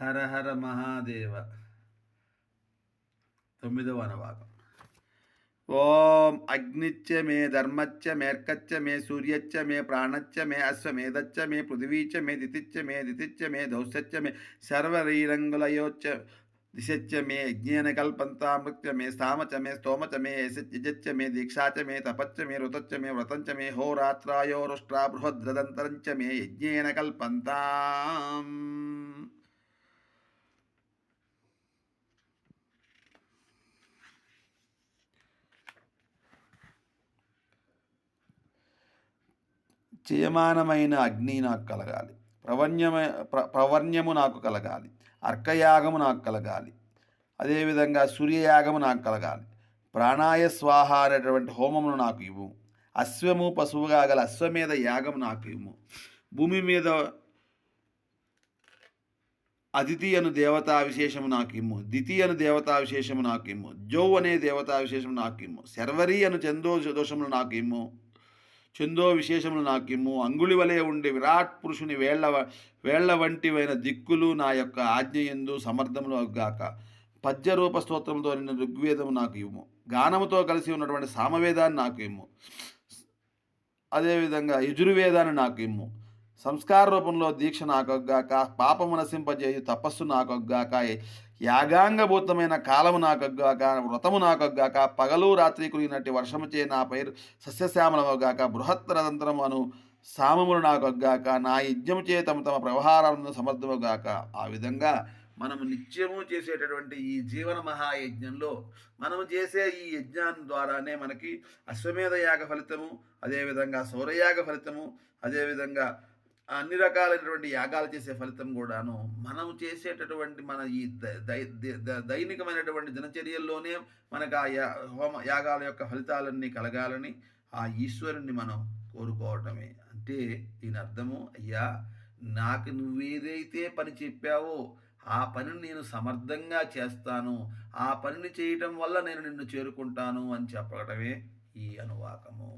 హర హర మహాదేవ తొమ్మిదవ అనువాదం ఓం అగ్నిచ్చ మే ధర్మచ్చ మేర్కచ్చ మే సూర్యచ్చ మే ప్రాణచ్చ మే అశ్వమేధచ్చ మే పృథివీచ్చ మే దితిచ్చ మే దితిచ్చ మే దౌశ్చ మే సర్వరీరంగులయోచ్చ దిశచ్చ మే యజ్ఞేన కల్పంతామృత్య మే స్థామచ మే స్తోమచ మే యజచ్చ మే దీక్షాచ మే తపచ్చ మే ఋతచ్చ మే వ్రతంచ మే హోరాత్రాయోరుష్ట్రా బృహద్రదంతరంచ మే యజ్ఞేన కల్పంతాం చేయమానమైన అగ్ని నాకు కలగాలి. ప్రవణ్యమ ప్ర ప్రవర్ణ్యము నాకు కలగాలి. అర్కయాగము నాకు కలగాలి. అదేవిధంగా సూర్యయాగము నాకు కలగాలి. ప్రాణాయ స్వాహ అనేటువంటి హోమమును నాకు ఇవ్వు. అశ్వము పశువుగా గల అశ్వమేధ యాగము నాకు ఇవ్వు. భూమి మీద అదితి అను దేవతా విశేషము నాకు ఇమ్ము. దితి అను దేవతా విశేషము నాకు ఇమ్ము. జౌ అనే దేవతా విశేషము నాకు ఇమ్ము. శర్వరి అను చందో దోషములు నాకు ఇమ్ము. చందో విశేషములు నాకిమ్ము. అంగుళి వలె ఉండి విరాట్ పురుషుని వేళ్ళ వేళ్ళ వంటివైన దిక్కులు నా యొక్క ఆజ్ఞయందు సమర్థములు గాక. పద్యరూప స్తోత్రంతో నిన్న ఋగ్వేదము నాకు ఇవ్వము గానముతో కలిసి ఉన్నటువంటి సామవేదాన్ని నాకు ఇమ్ము. అదేవిధంగా యజుర్వేదాన్ని నాకు ఇమ్ము. సంస్కార రూపంలో దీక్ష నాకొగ్గాక పాపము నశింపజేయు తపస్సు నాకొగ్గాక యాగాంగభూతమైన కాలము నాకొగ్గాక వ్రతము నాకొగ్గాక పగలు రాత్రి కురిగినట్టు వర్షము చే నా పైరు సస్యశ్యామలమగాక బృహత్తరతంత్రము అను సామములు నాకొగ్గాక నా యజ్ఞము చే తమ తమ వ్యవహారాలను సమర్థముగాక ఆ విధంగా మనము నిత్యము చేసేటటువంటి ఈ జీవన మహాయజ్ఞంలో మనము చేసే ఈ యజ్ఞాన్ని ద్వారానే మనకి అశ్వమేధ యాగ ఫలితము అదేవిధంగా సౌరయాగ ఫలితము అదేవిధంగా అన్ని రకాలైనటువంటి యాగాలు చేసే ఫలితం కూడాను మనం చేసేటటువంటి మన ఈ దైనికమైనటువంటి దినచర్యల్లోనే మనకు ఆ యా హోమ యాగాల యొక్క ఫలితాలన్నీ కలగాలని ఆ ఈశ్వరుణ్ణి మనం కోరుకోవటమే. అంటే దీని అర్థము అయ్యా నాకు నువ్వేదైతే పని చెప్పావో ఆ పనిని నేను సమర్థంగా చేస్తాను. ఆ పనిని చేయటం వల్ల నేను నిన్ను చేరుకుంటాను అని చెప్పటమే ఈ అనువాకము.